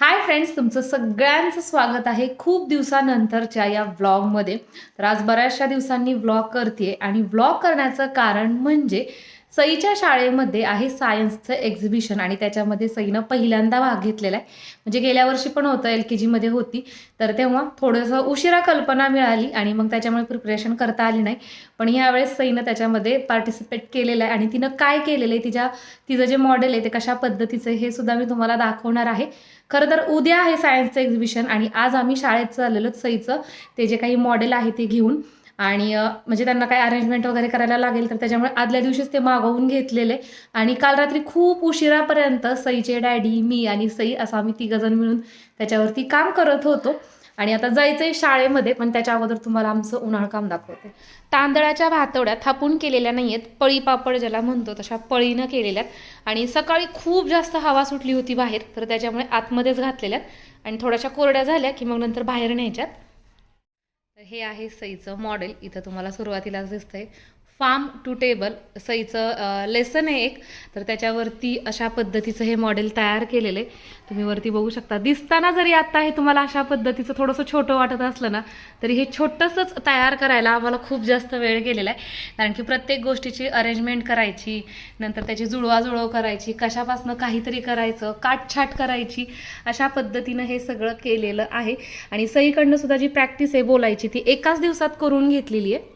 Hi friends तुमचं सगळ्यांचं स्वागत आहे खूप दिवसानंतरच्या या व्लॉगमध्ये. तर आज बऱ्याचशा दिवसांनी व्लॉग करते आणि व्लॉग करण्याचं कारण म्हणजे सईच्या शाळेमध्ये आहे सायन्सचं एक्झिबिशन आणि त्याच्यामध्ये सईनं पहिल्यांदा भाग घेतलेला आहे. म्हणजे गेल्या वर्षी पण होतं एल के जीमध्ये होती. तर तेव्हा थोडंसं उशिरा कल्पना मिळाली आणि मग त्याच्यामुळे प्रिपरेशन करता आली नाही. पण यावेळेस सईनं त्याच्यामध्ये पार्टिसिपेट केलेलं आहे आणि तिनं काय केलेलं आहे तिच्या तिचं जे मॉडेल आहे ते कशा पद्धतीचं आहे हे सुद्धा मी तुम्हाला दाखवणार आहे. खरं तर उद्या आहे सायन्सचं एक्झिबिशन आणि आज आम्ही शाळेत चाललेलो सईचं. ते जे काही मॉडेल आहे ते घेऊन. आणि म्हणजे त्यांना काही अरेंजमेंट वगैरे करायला लागेल तर त्याच्यामुळे आदल्या दिवशीच ते मागवून घेतलेले. आणि काल रात्री खूप उशिरापर्यंत सईचे डॅडी मी आणि सई असं आम्ही तिघजण मिळून त्याच्यावरती काम करत होतो. आणि आता जायचंय शाळेमध्ये पण त्याच्या अगोदर तुम्हाला आमचं उन्हाळ काम दाखवते. तांदळाच्या भातवड्या थापून केलेल्या नाही आहेत पळी पापड ज्याला म्हणतो तशा पळीनं केलेल्या आहेत आणि सकाळी खूप जास्त हवा सुटली होती बाहेर तर त्याच्यामुळे आतमध्येच घातलेल्या आहेत आणि थोड्याशा कोरड्या झाल्या की मग नंतर बाहेर न्यायच्यात. हे आहे सईचं मॉडेल इथं तुम्हाला सुरुवातीलाच दिसतंय. फार्म टू टेबल सईचं लेसन आहे एक. तर त्याच्यावरती अशा पद्धतीचं हे मॉडेल तयार केलेलं आहे. तुम्ही वरती बघू शकता. दिसताना जरी आत्ता हे तुम्हाला अशा पद्धतीचं थोडंसं छोटं वाटत असलं ना तरी हे छोटंसंच तयार करायला आम्हाला खूप जास्त वेळ गेलेला आहे. कारण की प्रत्येक गोष्टीची अरेंजमेंट करायची नंतर त्याची जुळवाजुळव करायची कशापासनं काहीतरी करायचं काटछाट करायची अशा पद्धतीनं हे सगळं केलेलं आहे. आणि सईकडनं सुद्धा जी प्रॅक्टिस आहे बोलायची ती एकाच दिवसात करून घेतलेली आहे.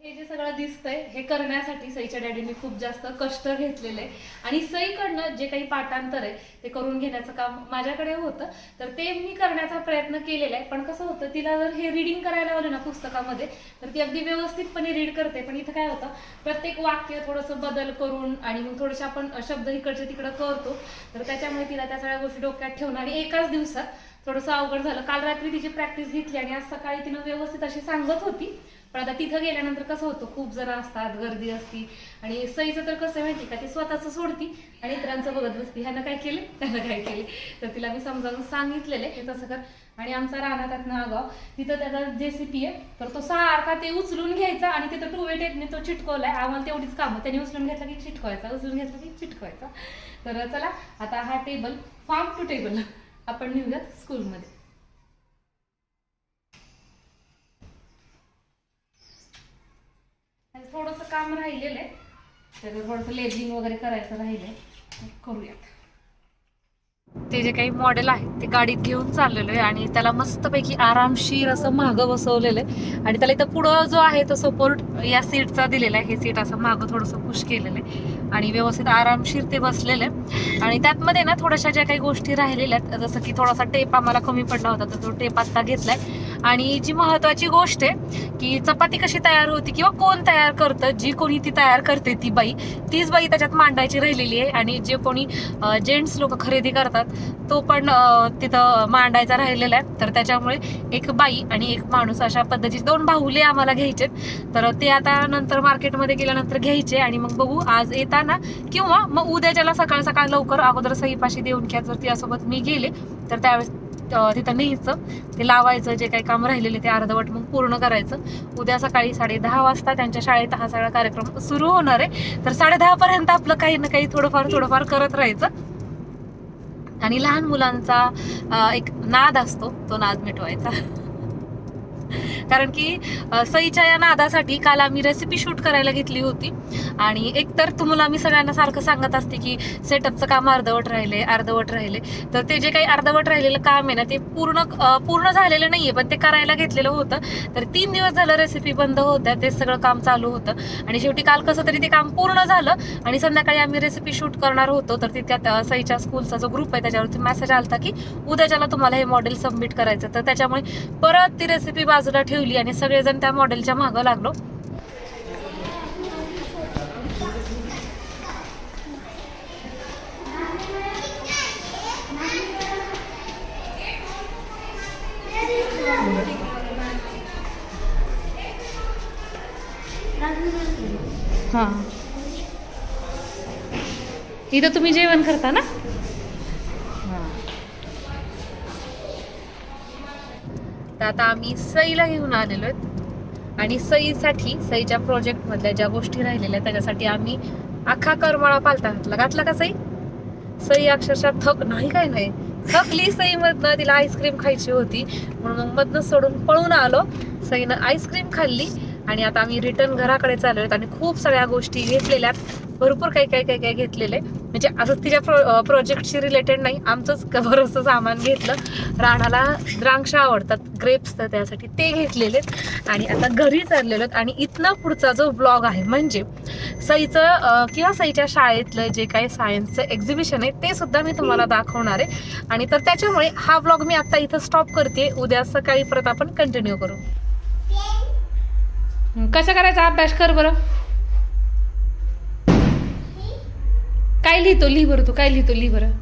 हे जे सगळं दिसतंय हे करण्यासाठी सईच्या डॅडीने खूप जास्त कष्ट घेतलेले आहे. आणि सईकडनं जे काही पाठांतर आहे ते करून घेण्याचं काम माझ्याकडे होतं. तर ते मी करण्याचा प्रयत्न केलेला आहे. पण कसं होतं तिला जर हे रिडिंग करायला आलं ना पुस्तकामध्ये तर ती अगदी व्यवस्थितपणे रीड करते. पण इथं काय होतं प्रत्येक वाक्य थोडंसं बदल करून आणि मग थोडेसे आपण शब्द इकडचे तिकडं करतो तर त्याच्यामुळे तिला त्या सगळ्या गोष्टी डोक्यात ठेवणं आणि एकाच दिवसात थोडंसं अवघड झालं. काल रात्री तिची प्रॅक्टिस घेतली आणि आज सकाळी तिनं व्यवस्थित अशी सांगत होती. पण आता तिथं गेल्यानंतर कसं होतं खूप जण असतात गर्दी असती. आणि सईचं तर कसं आहे माहिती का ती स्वतःच सोडती आणि इतरांचं बघत बसती. ह्यानं काय केलं? त्यानं काय केले? तर तिला मी समजावून सांगितलेले हे तसं कर. आणि आमचा राहणार ना आगाव. तिथं त्याचा जे सी पी आहे तर तो सारखा ते उचलून घ्यायचा आणि तिथं टू वे टेपने तो चिटकवलाय. आम्हाला तेवढीच कामं. त्याने उचलून घेतला की चिटकवायचा उचलून घेतला की चिटकवायचा. तर चला आता हा टेबल फार्म टू टेबल आपण नेऊयात स्कूलमध्ये थोडंसं काम राहिलेलं आहे. त्याचं थोडंसं लेबलिंग वगैरे करायचं राहिलं आहे करूयात. ते जे काही मॉडेल आहे ते गाडीत घेऊन चाललेलो आहे आणि त्याला मस्तपैकी आरामशीर असं मागं बसवलेलं आहे. आणि त्याला इथं पुढं जो आहे तो सपोर्ट या सीटचा दिलेला आहे. हे सीट असं मागं थोडंसं पुश केलेलं आहे. आणि व्यवस्थित आरामशीर ते बसलेलं आहे. आणि त्यातमध्ये ना थोड्याशा ज्या काही गोष्टी राहिलेल्या आहेत जसं की थोडासा टेप आम्हाला कमी पडला होता तर तो टेप आत्ता घेतलाय. आणि जी महत्वाची गोष्ट आहे की चपाती कशी तयार होती किंवा कोण तयार करतं जी कोणी ती तयार करते ती बाई तीच बाई त्याच्यात मांडायची राहिलेली आहे. आणि जे कोणी जेंट्स लोक खरेदी करतात तो पण तिथं मांडायचा राहिलेला आहे. तर त्याच्यामुळे एक बाई आणि एक माणूस अशा पद्धतीचे दोन बाहुले आम्हाला घ्यायचेत तर ते आता नंतर मार्केटमध्ये गेल्यानंतर घ्यायचे आणि मग बघू आज येताना किंवा मग उद्या ज्याला सकाळ सकाळ लवकर अगोदर सईपाशी देऊन घ्या जर तिच्यासोबत मी गेले तर त्यावेळेस तिथं न्यायचं. ते लावायचं जे काही काम राहिलेले ते अर्धवट मग पूर्ण करायचं. उद्या सकाळी साडे दहा वाजता त्यांच्या शाळेत हा सगळा कार्यक्रम सुरू होणार आहे. तर साडे पर्यंत आपलं काही ना काही थोडंफार थोडंफार करत राहायचं. आणि लहान मुलांचा एक नाद असतो तो नाद मिटवायचा. कारण की सईच्या या नादासाठी काल आम्ही रेसिपी शूट करायला घेतली होती. आणि एकतर तुम्हाला मी सगळ्यांना सारखं सांगत असते की सेटअपचं काम अर्धवट राहिले अर्धवट राहिले. तर ते जे काही अर्धवट राहिलेलं काम आहे ना ते पूर्ण पूर्ण झालेलं नाहीये पण ते करायला घेतलेलं होतं. तर तीन दिवस झालं रेसिपी बंद होत्या ते सगळं काम चालू होतं. आणि शेवटी काल कसं तरी ते काम पूर्ण झालं आणि संध्याकाळी आम्ही रेसिपी शूट करणार होतो. तर तिथ्यात सईच्या स्कूलचा जो ग्रुप आहे त्याच्यावरती मेसेज होता की उद्याच्याला तुम्हाला हे मॉडेल सबमिट करायचं तर त्याच्यामुळे परत ती रेसिपी बाजूला ठेवली आणि सगळेजण त्या मॉडेलच्या मागं लागलो. हां. इथं तुम्ही जेवण करता ना? आता आम्ही सईला घेऊन आलेलो आहेत. आणि सईसाठी सईच्या प्रोजेक्ट मधल्या ज्या गोष्टी राहिलेल्या त्याच्यासाठी आम्ही अख्खा करमाळा पालता घातला. घातला का सई? सई अक्षरशः थक नाही काय नाही. थकली सई मधनं तिला आईस्क्रीम खायची होती. म्हणून मग मधनं सोडून पळून आलो. सईनं आईस्क्रीम खाल्ली. आणि आता आम्ही रिटर्न घराकडे चाललो आणि खूप सगळ्या गोष्टी घेतलेल्या भरपूर काही काही काही काही घेतलेले. म्हणजे असं तिच्या प्रो प्रोजेक्टशी रिलेटेड नाही. आमचंच बरंचसं सामान घेतलं. राणाला द्राक्ष आवडतात ग्रेप्स तर त्यासाठी ते घेतलेले आणि आता घरी चाललेलो आहेत. आणि इथनं पुढचा जो ब्लॉग आहे म्हणजे सईचं किंवा सईच्या शाळेतलं जे काही सायन्सचं एक्झिबिशन आहे ते सुद्धा मी तुम्हाला दाखवणार आहे. आणि तर त्याच्यामुळे हा ब्लॉग मी आता इथं स्टॉप करते. उद्या सकाळी परत आपण कंटिन्यू करू. कसा करायचा अभ्यास कर बरं. काय लिहितो? लिही बरं तू काय लिहितो? लिही बरं.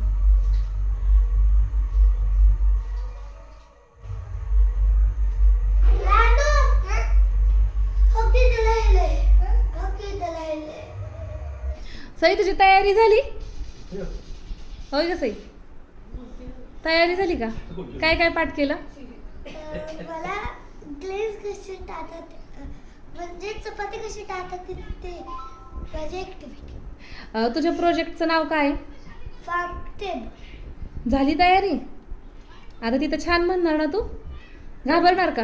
सई तुझी तयारी झाली? होय का सई? तयारी झाली का? काय काय पाठ केलं? मला ग्लेज कशी टाकत म्हणजे चपाती कशी टाकत ते माझी अं, तुझ्या प्रोजेक्टचं नाव काय? झाली तयारी? आता तिथं छान म्हणणार ना तू? घाबरणार का?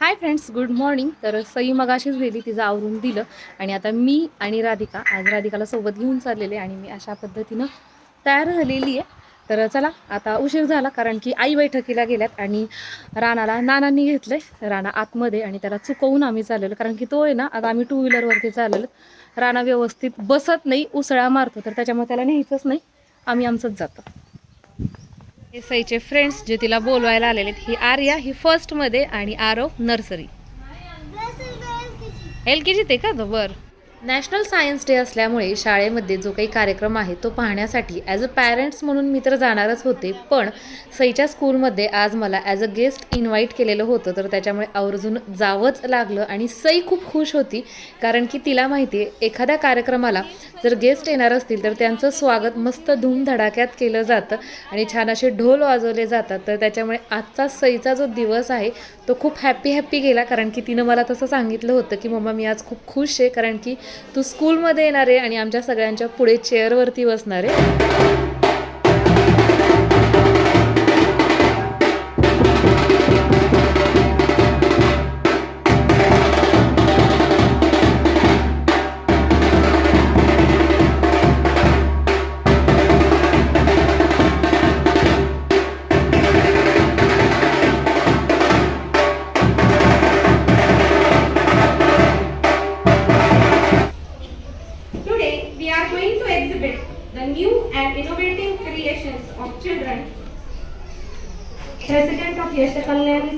हाय फ्रेंड्स गुड मॉर्निंग तर सई मगाशीच गेली तिचं आवरून दिलं. आणि आता मी आणि राधिका आज राधिकाला सोबत घेऊन चाललेले आणि मी अशा पद्धतीनं तयार झालेली आहे. तर चला आता उशीर झाला कारण की आई बैठकीला गेल्यात आणि राणाला नानांनी घेतलंय. राणा आतमध्ये आणि त्याला चुकवून आम्ही चाललेलो. कारण की तो आहे ना आता आम्ही टू व्हीलरवरती चाललेलो. राणा व्यवस्थित बसत नाही उसळा मारतो तर त्याच्यामुळे त्याला न्यायचंच नाही. आम्ही आमचंच जातो. हे सईचे फ्रेंड्स जे तिला बोलवायला आलेले आहेत ही आर्या ही फर्स्टमध्ये आणि आरव नर्सरी. एल के जीत आहे का तो बर. नॅशनल सायन्स डे असल्यामुळे शाळेमध्ये जो काही कार्यक्रम आहे तो पाहण्यासाठी ॲज अ पॅरेंट्स म्हणून मी तर जाणारच होते. पण सईच्या स्कूलमध्ये आज मला ॲज अ गेस्ट इन्व्हाइट केलेलं होतं. तर त्याच्यामुळे आवर्जून जावंच लागलं आणि सई खूप खुश होती. कारण की तिला माहिती आहे एखाद्या कार्यक्रमाला जर गेस्ट येणार असतील तर त्यांचं स्वागत मस्त धूमधडाक्यात केलं जातं आणि छान असे ढोल वाजवले जातात. तर त्याच्यामुळे आजचा सईचा जो दिवस आहे तो खूप हॅप्पी हॅप्पी गेला. कारण की तिनं मला तसं सांगितलं होतं की मम्मा मी आज खूप खुश आहे. कारण की तू स्कूलमध्ये येणार आहे आणि आमच्या सगळ्यांच्या पुढे चेअरवरती बसणार आहे.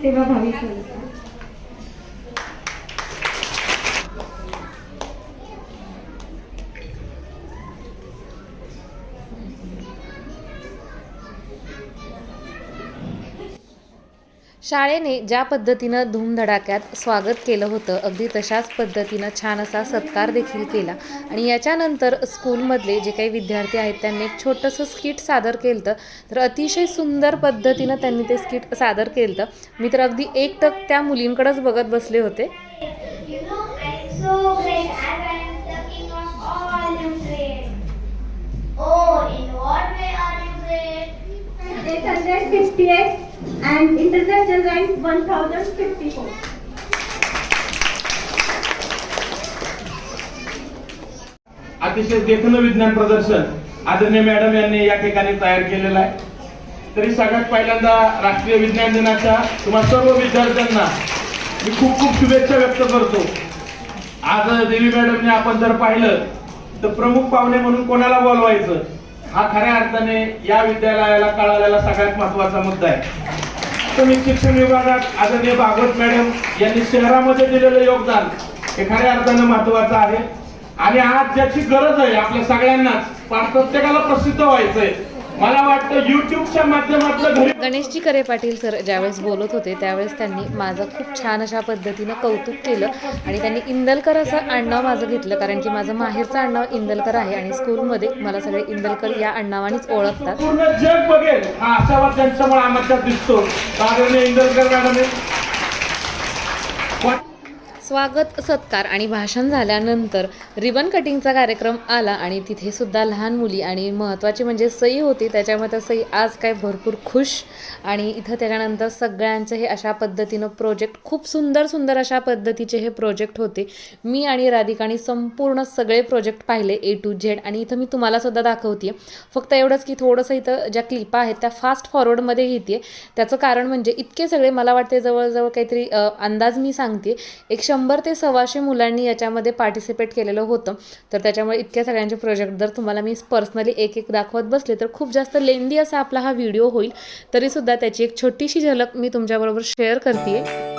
सेवा भावी शाळेने ज्या पद्धतीनं धूमधडाक्यात स्वागत केलं होतं अगदी तशाच पद्धतीनं छान असा सत्कार देखील केला. आणि याच्यानंतर स्कूलमधले जे काही विद्यार्थी आहेत त्यांनी एक छोटंसं स्किट सादर केलं तर अतिशय सुंदर पद्धतीनं त्यांनी ते स्किट सादर केलं मी तर अगदी एकटक त्या मुलींकडेच बघत बसले होते. You know, And international rank 1054. अतिशय देखणं विज्ञान प्रदर्शन आदरणीय मॅडम यांनी या ठिकाणी तयार केलेलं आहे. तरी सगळ्यात पहिल्यांदा राष्ट्रीय विज्ञान दिनाच्या तुम्हा सर्व विद्यार्थ्यांना मी खूप खूप शुभेच्छा व्यक्त करतो. आज देवी मॅडमने आपण जर पाहिलं तर प्रमुख पाहुणे म्हणून कोणाला बोलवायचं? हा खऱ्या अर्थाने या विद्यालयाला कळालेला सगळ्यात महत्त्वाचा मुद्दा आहे. प्राथमिक शिक्षण विभागात आदरणीय भागवत मॅडम यांनी शहरामध्ये दिलेलं योगदान हे खऱ्या अर्थानं महत्वाचं आहे. आणि आज ज्याची गरज आहे आपल्या सगळ्यांनाच पण प्रत्येकाला प्रसिद्ध व्हायचंय. मला वाटतं युट्यूबच्या माध्यमातून घरी गणेशजी करे पाटील सर ज्यावेळेस बोलत होते त्यावेळेस त्यांनी माझं खूप छान अशा पद्धतीनं कौतुक केलं आणि त्यांनी इंदलकर असं आडनाव माझं घेतलं कारण की माझं माहेरचं आडनाव इंदलकर आहे आणि स्कूलमध्ये मला सगळे इंदलकर या आडनावानेच ओळखतात. पूर्ण जग बघेल. हा आशावाद त्यांच्यामुळे आम्हाला दिसतो. इंदरकर मॅडम स्वागत सत्कार आणि भाषण झाल्यानंतर रिबन कटिंगचा कार्यक्रम आला आणि तिथे सुद्धा लहान मुली आणि महत्त्वाची म्हणजे सई होती त्याच्यामध्ये सई आज काय भरपूर खुश. आणि इथं त्याच्यानंतर सगळ्यांचं हे अशा पद्धतीनं प्रोजेक्ट खूप सुंदर सुंदर अशा पद्धतीचे हे प्रोजेक्ट होते. मी आणि राधिकाने संपूर्ण सगळे प्रोजेक्ट पाहिले ए टू झेड आणि इथं मी तुम्हाला सुद्धा दाखवते फक्त एवढंच की थोडंसं इथं ज्या क्लिपा आहेत त्या फास्ट फॉरवर्डमध्ये घेते त्याचं कारण म्हणजे इतके सगळे मला वाटते जवळजवळ काहीतरी अंदाज मी सांगते. एक शंभर ते सव्वाशे मुलांनी याच्यामध्ये पार्टिसिपेट केलेलं होतं. तर त्याच्यामुळे इतक्या सगळ्यांचे प्रोजेक्ट जर तुम्हाला मी पर्सनली एक एक दाखवत बसले तर खूप जास्त लेंदी असा आपला हा व्हिडिओ होईल. तरीसुद्धा त्याची एक छोटीशी झलक मी तुमच्याबरोबर शेअर करते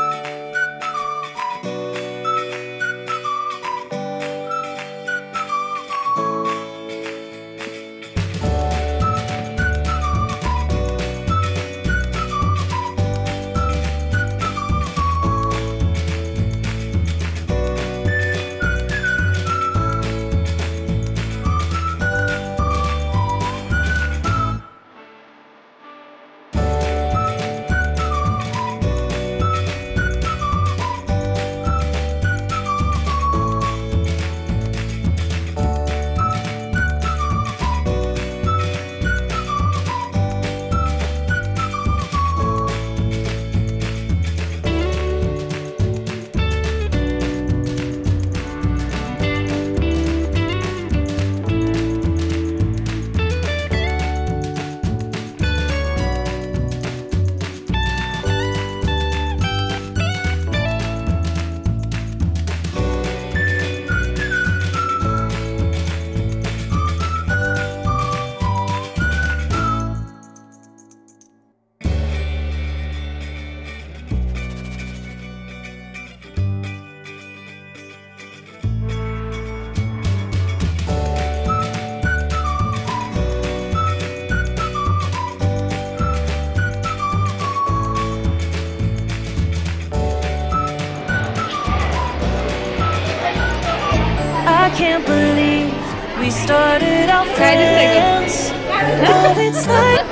I can't believe we started out friends. But it's like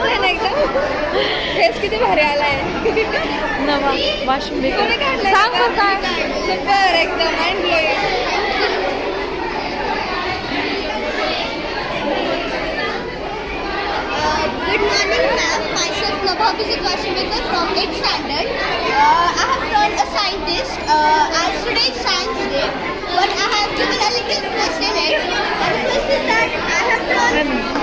face किती भारी आलाय नवा वाशिम कोणी काढलाय सांग बरं काय सुपर एकदम mind blowing. Good morning, ma'am. Myself Nabha from 8th standard. Uh, I have turned a scientist. Uh, as today is science day, but I have given a little. And the twist is that I have turned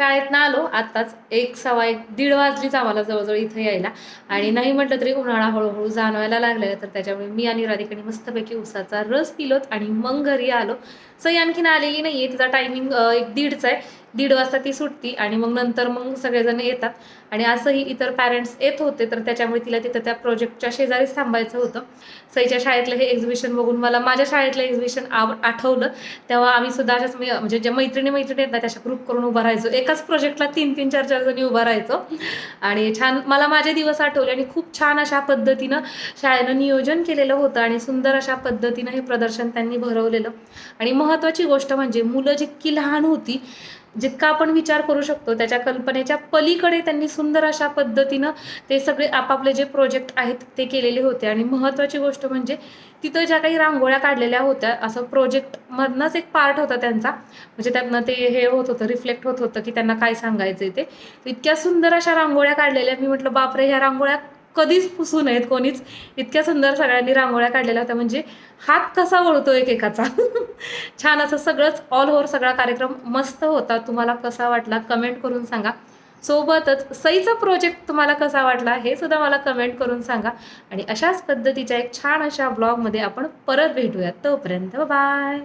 शाळेतनं आलो आत्ताच एक सव्वा एक दीड वाजलीच आम्हाला जवळजवळ इथं यायला. आणि नाही म्हटलं तरी उन्हाळा हळूहळू जाणवायला लागलेला तर त्याच्यामुळे मी आणि राधिकाने मस्तपैकी उसाचा रस पिलोत आणि मग घरी आलो. सई आणखीन आलेली नाही आहे तिचा टायमिंग एक दीडचा आहे दीड वाजता ती सुटती आणि मग नंतर मग सगळेजण येतात. आणि असंही इतर पॅरेंट्स येत होते तर त्याच्यामुळे तिला तिथं त्या प्रोजेक्टच्या शेजारीच थांबायचं होतं. सईच्या शाळेतलं हे एक्झिबिशन बघून मला माझ्या शाळेतलं एक्झिबिशन आव आठवलं. तेव्हा आम्ही सुद्धा अशाच म्हणजे ज्या मैत्रिणी मैत्रिणी आहेत ना त्याच्या ग्रुप करून उभा राहायचो. एकाच प्रोजेक्टला तीन तीन चार चार जणी उभा राहायचो. आणि छान मला माझे दिवस आठवले आणि खूप छान अशा पद्धतीनं शाळेनं नियोजन केलेलं होतं आणि सुंदर अशा पद्धतीनं हे प्रदर्शन त्यांनी भरवलेलं. आणि महत्त्वाची गोष्ट म्हणजे मुलं जितकी लहान होती जितका आपण विचार करू शकतो त्याच्या कल्पनेच्या पलीकडे त्यांनी सुंदर अशा पद्धतीनं ते सगळे आपापले जे प्रोजेक्ट आहेत ते केलेले होते. आणि महत्त्वाची गोष्ट म्हणजे तिथं ज्या काही रांगोळ्या काढलेल्या होत्या असं प्रोजेक्टमधनंच एक पार्ट होता त्यांचा. म्हणजे त्यातनं ते हे होत होतं रिफ्लेक्ट होत होतं की त्यांना काय सांगायचं ते. इतक्या सुंदर अशा रांगोळ्या काढलेल्या. मी म्हटलं बापरे ह्या रांगोळ्या कधीच पुसू नयेत कोणीच. इतक्या सुंदर सगळ्यांनी रांगोळ्या काढलेल्या होत्या. म्हणजे हात कसा वळतो एकेकाचा. छान असं सगळंच ऑल ओव्हर सगळा कार्यक्रम मस्त होता. तुम्हाला कसा वाटला कमेंट करून सांगा. सोबतच सईचा प्रोजेक्ट तुम्हाला कसा वाटला हे सुद्धा मला कमेंट करून सांगा. आणि अशाच पद्धतीच्या एक छान अशा ब्लॉगमध्ये आपण परत भेटूयात. तोपर्यंत बाय